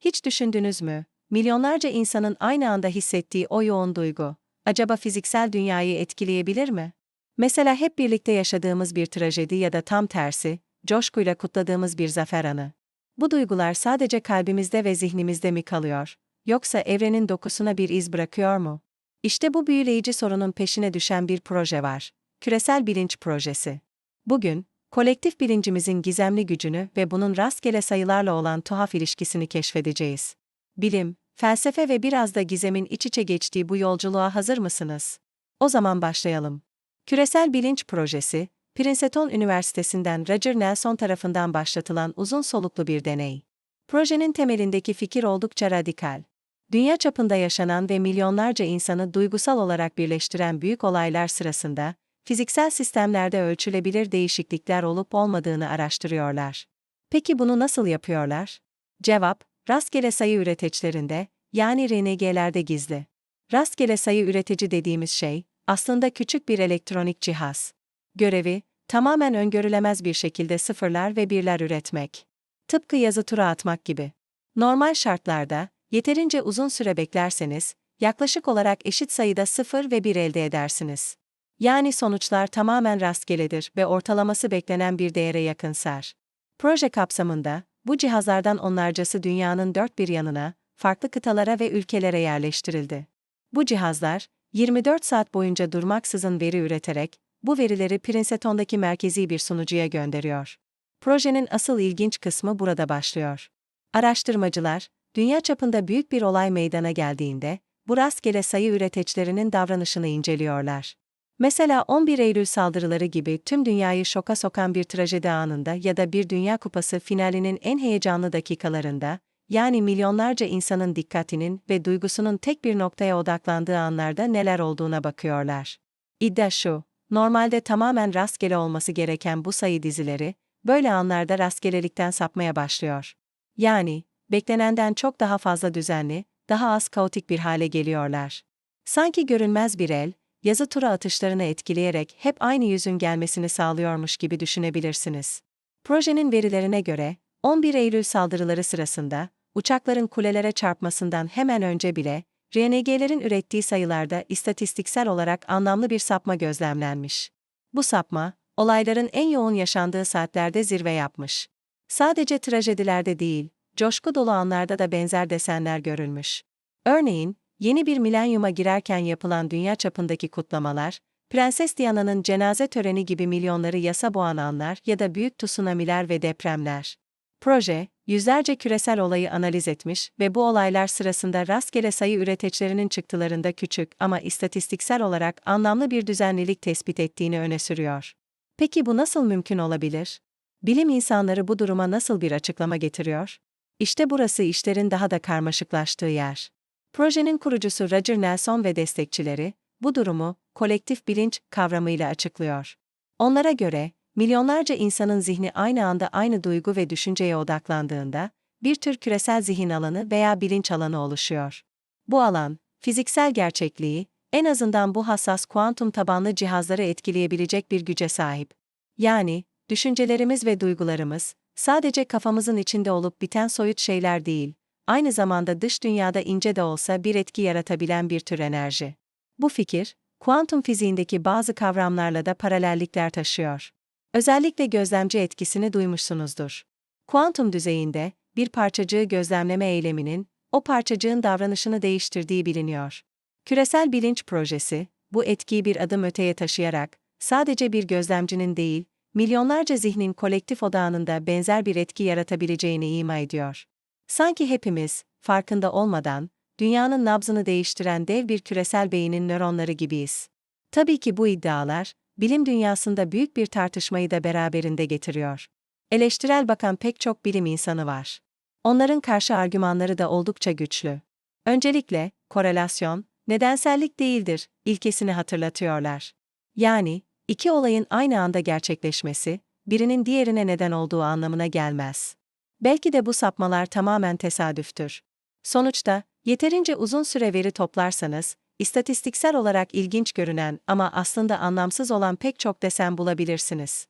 Hiç düşündünüz mü? Milyonlarca insanın aynı anda hissettiği o yoğun duygu, acaba fiziksel dünyayı etkileyebilir mi? Mesela hep birlikte yaşadığımız bir trajedi ya da tam tersi, coşkuyla kutladığımız bir zafer anı. Bu duygular sadece kalbimizde ve zihnimizde mi kalıyor, yoksa evrenin dokusuna bir iz bırakıyor mu? İşte bu büyüleyici sorunun peşine düşen bir proje var. Küresel Bilinç Projesi. Bugün, kolektif bilincimizin gizemli gücünü ve bunun rastgele sayılarla olan tuhaf ilişkisini keşfedeceğiz. Bilim, felsefe ve biraz da gizemin iç içe geçtiği bu yolculuğa hazır mısınız? O zaman başlayalım. Küresel Bilinç Projesi, Princeton Üniversitesi'nden Roger Nelson tarafından başlatılan uzun soluklu bir deney. Projenin temelindeki fikir oldukça radikal. Dünya çapında yaşanan ve milyonlarca insanı duygusal olarak birleştiren büyük olaylar sırasında, fiziksel sistemlerde ölçülebilir değişiklikler olup olmadığını araştırıyorlar. Peki bunu nasıl yapıyorlar? Cevap, rastgele sayı üreticilerinde, yani RNG'lerde gizli. Rastgele sayı üretici dediğimiz şey, aslında küçük bir elektronik cihaz. Görevi, tamamen öngörülemez bir şekilde sıfırlar ve birler üretmek. Tıpkı yazı tura atmak gibi. Normal şartlarda, yeterince uzun süre beklerseniz, yaklaşık olarak eşit sayıda sıfır ve bir elde edersiniz. Yani sonuçlar tamamen rastgeledir ve ortalaması beklenen bir değere yakınsar. Proje kapsamında, bu cihazlardan onlarcası dünyanın dört bir yanına, farklı kıtalara ve ülkelere yerleştirildi. Bu cihazlar, 24 saat boyunca durmaksızın veri üreterek, bu verileri Princeton'daki merkezi bir sunucuya gönderiyor. Projenin asıl ilginç kısmı burada başlıyor. Araştırmacılar, dünya çapında büyük bir olay meydana geldiğinde, bu rastgele sayı üreticilerinin davranışını inceliyorlar. Mesela 11 Eylül saldırıları gibi tüm dünyayı şoka sokan bir trajedi anında ya da bir Dünya Kupası finalinin en heyecanlı dakikalarında, yani milyonlarca insanın dikkatinin ve duygusunun tek bir noktaya odaklandığı anlarda neler olduğuna bakıyorlar. İddia şu, normalde tamamen rastgele olması gereken bu sayı dizileri, böyle anlarda rastgelelikten sapmaya başlıyor. Yani, beklenenden çok daha fazla düzenli, daha az kaotik bir hale geliyorlar. Sanki görünmez bir el, yazı tura atışlarını etkileyerek hep aynı yüzün gelmesini sağlıyormuş gibi düşünebilirsiniz. Projenin verilerine göre, 11 Eylül saldırıları sırasında, uçakların kulelere çarpmasından hemen önce bile, RNG'lerin ürettiği sayılarda istatistiksel olarak anlamlı bir sapma gözlemlenmiş. Bu sapma, olayların en yoğun yaşandığı saatlerde zirve yapmış. Sadece trajedilerde değil, coşku dolu anlarda da benzer desenler görülmüş. Örneğin, yeni bir milenyuma girerken yapılan dünya çapındaki kutlamalar, Prenses Diana'nın cenaze töreni gibi milyonları yasa boğan anlar ya da büyük tsunamiler ve depremler. Proje, yüzlerce küresel olayı analiz etmiş ve bu olaylar sırasında rastgele sayı üreticilerinin çıktılarında küçük ama istatistiksel olarak anlamlı bir düzenlilik tespit ettiğini öne sürüyor. Peki bu nasıl mümkün olabilir? Bilim insanları bu duruma nasıl bir açıklama getiriyor? İşte burası işlerin daha da karmaşıklaştığı yer. Projenin kurucusu Roger Nelson ve destekçileri, bu durumu, kolektif bilinç kavramıyla açıklıyor. Onlara göre, milyonlarca insanın zihni aynı anda aynı duygu ve düşünceye odaklandığında, bir tür küresel zihin alanı veya bilinç alanı oluşuyor. Bu alan, fiziksel gerçekliği, en azından bu hassas kuantum tabanlı cihazları etkileyebilecek bir güce sahip. Yani, düşüncelerimiz ve duygularımız, sadece kafamızın içinde olup biten soyut şeyler değil, aynı zamanda dış dünyada ince de olsa bir etki yaratabilen bir tür enerji. Bu fikir, kuantum fiziğindeki bazı kavramlarla da paralellikler taşıyor. Özellikle gözlemci etkisini duymuşsunuzdur. Kuantum düzeyinde, bir parçacığı gözlemleme eyleminin, o parçacığın davranışını değiştirdiği biliniyor. Küresel bilinç projesi, bu etkiyi bir adım öteye taşıyarak, sadece bir gözlemcinin değil, milyonlarca zihnin kolektif odağında benzer bir etki yaratabileceğini ima ediyor. Sanki hepimiz, farkında olmadan, dünyanın nabzını değiştiren dev bir küresel beynin nöronları gibiyiz. Tabii ki bu iddialar, bilim dünyasında büyük bir tartışmayı da beraberinde getiriyor. Eleştirel bakan pek çok bilim insanı var. Onların karşı argümanları da oldukça güçlü. Öncelikle, korelasyon, nedensellik değildir, ilkesini hatırlatıyorlar. Yani, iki olayın aynı anda gerçekleşmesi, birinin diğerine neden olduğu anlamına gelmez. Belki de bu sapmalar tamamen tesadüftür. Sonuçta, yeterince uzun süre veri toplarsanız, istatistiksel olarak ilginç görünen ama aslında anlamsız olan pek çok desen bulabilirsiniz.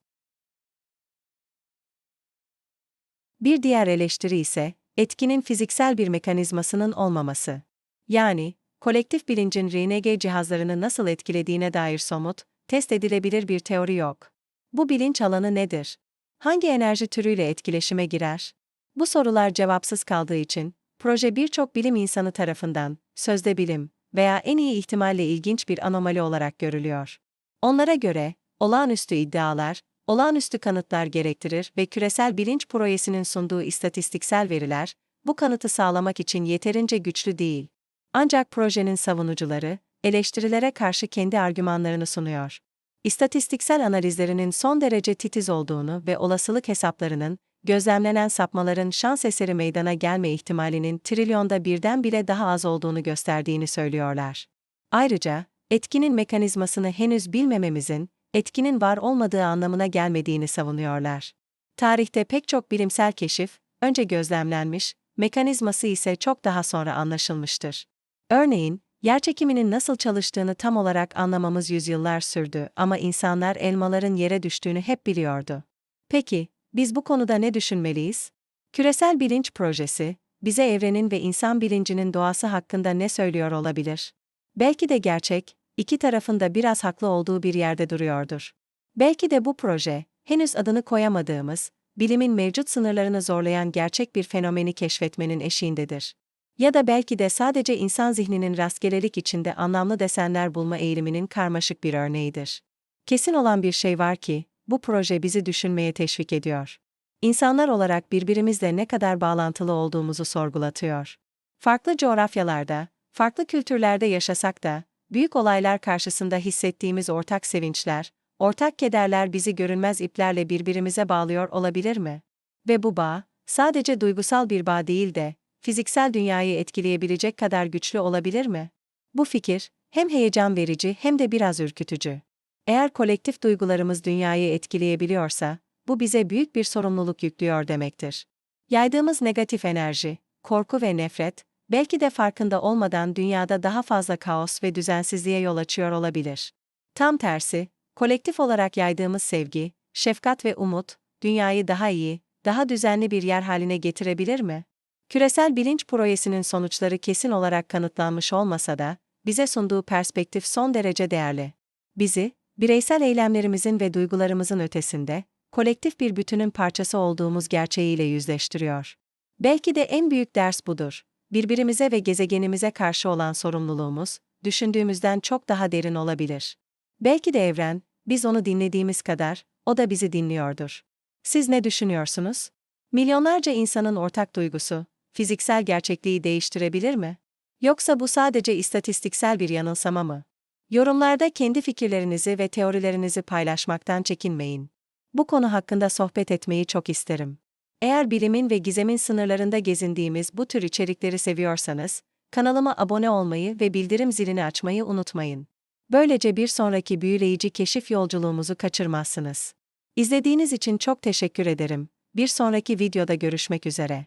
Bir diğer eleştiri ise, etkinin fiziksel bir mekanizmasının olmaması. Yani, kolektif bilincin RNG cihazlarını nasıl etkilediğine dair somut, test edilebilir bir teori yok. Bu bilinç alanı nedir? Hangi enerji türüyle etkileşime girer? Bu sorular cevapsız kaldığı için, proje birçok bilim insanı tarafından, sözde bilim veya en iyi ihtimalle ilginç bir anomali olarak görülüyor. Onlara göre, olağanüstü iddialar, olağanüstü kanıtlar gerektirir ve küresel bilinç projesinin sunduğu istatistiksel veriler, bu kanıtı sağlamak için yeterince güçlü değil. Ancak projenin savunucuları, eleştirilere karşı kendi argümanlarını sunuyor. İstatistiksel analizlerinin son derece titiz olduğunu ve olasılık hesaplarının, gözlemlenen sapmaların şans eseri meydana gelme ihtimalinin trilyonda birden bile daha az olduğunu gösterdiğini söylüyorlar. Ayrıca, etkinin mekanizmasını henüz bilmememizin, etkinin var olmadığı anlamına gelmediğini savunuyorlar. Tarihte pek çok bilimsel keşif, önce gözlemlenmiş, mekanizması ise çok daha sonra anlaşılmıştır. Örneğin, yerçekiminin nasıl çalıştığını tam olarak anlamamız yüzyıllar sürdü ama insanlar elmaların yere düştüğünü hep biliyordu. Peki, biz bu konuda ne düşünmeliyiz? Küresel Bilinç Projesi, bize evrenin ve insan bilincinin doğası hakkında ne söylüyor olabilir? Belki de gerçek, iki tarafında biraz haklı olduğu bir yerde duruyordur. Belki de bu proje, henüz adını koyamadığımız, bilimin mevcut sınırlarını zorlayan gerçek bir fenomeni keşfetmenin eşiğindedir. Ya da belki de sadece insan zihninin rastgelelik içinde anlamlı desenler bulma eğiliminin karmaşık bir örneğidir. Kesin olan bir şey var ki, bu proje bizi düşünmeye teşvik ediyor. İnsanlar olarak birbirimizle ne kadar bağlantılı olduğumuzu sorgulatıyor. Farklı coğrafyalarda, farklı kültürlerde yaşasak da, büyük olaylar karşısında hissettiğimiz ortak sevinçler, ortak kederler bizi görünmez iplerle birbirimize bağlıyor olabilir mi? Ve bu bağ, sadece duygusal bir bağ değil de, fiziksel dünyayı etkileyebilecek kadar güçlü olabilir mi? Bu fikir, hem heyecan verici hem de biraz ürkütücü. Eğer kolektif duygularımız dünyayı etkileyebiliyorsa, bu bize büyük bir sorumluluk yüklüyor demektir. Yaydığımız negatif enerji, korku ve nefret, belki de farkında olmadan dünyada daha fazla kaos ve düzensizliğe yol açıyor olabilir. Tam tersi, kolektif olarak yaydığımız sevgi, şefkat ve umut, dünyayı daha iyi, daha düzenli bir yer haline getirebilir mi? Küresel bilinç projesinin sonuçları kesin olarak kanıtlanmış olmasa da, bize sunduğu perspektif son derece değerli. Bizi, bireysel eylemlerimizin ve duygularımızın ötesinde, kolektif bir bütünün parçası olduğumuz gerçeğiyle yüzleştiriyor. Belki de en büyük ders budur. Birbirimize ve gezegenimize karşı olan sorumluluğumuz, düşündüğümüzden çok daha derin olabilir. Belki de evren, biz onu dinlediğimiz kadar, o da bizi dinliyordur. Siz ne düşünüyorsunuz? Milyonlarca insanın ortak duygusu, fiziksel gerçekliği değiştirebilir mi? Yoksa bu sadece istatistiksel bir yanılsama mı? Yorumlarda kendi fikirlerinizi ve teorilerinizi paylaşmaktan çekinmeyin. Bu konu hakkında sohbet etmeyi çok isterim. Eğer bilimin ve gizemin sınırlarında gezindiğimiz bu tür içerikleri seviyorsanız, kanalıma abone olmayı ve bildirim zilini açmayı unutmayın. Böylece bir sonraki büyüleyici keşif yolculuğumuzu kaçırmazsınız. İzlediğiniz için çok teşekkür ederim. Bir sonraki videoda görüşmek üzere.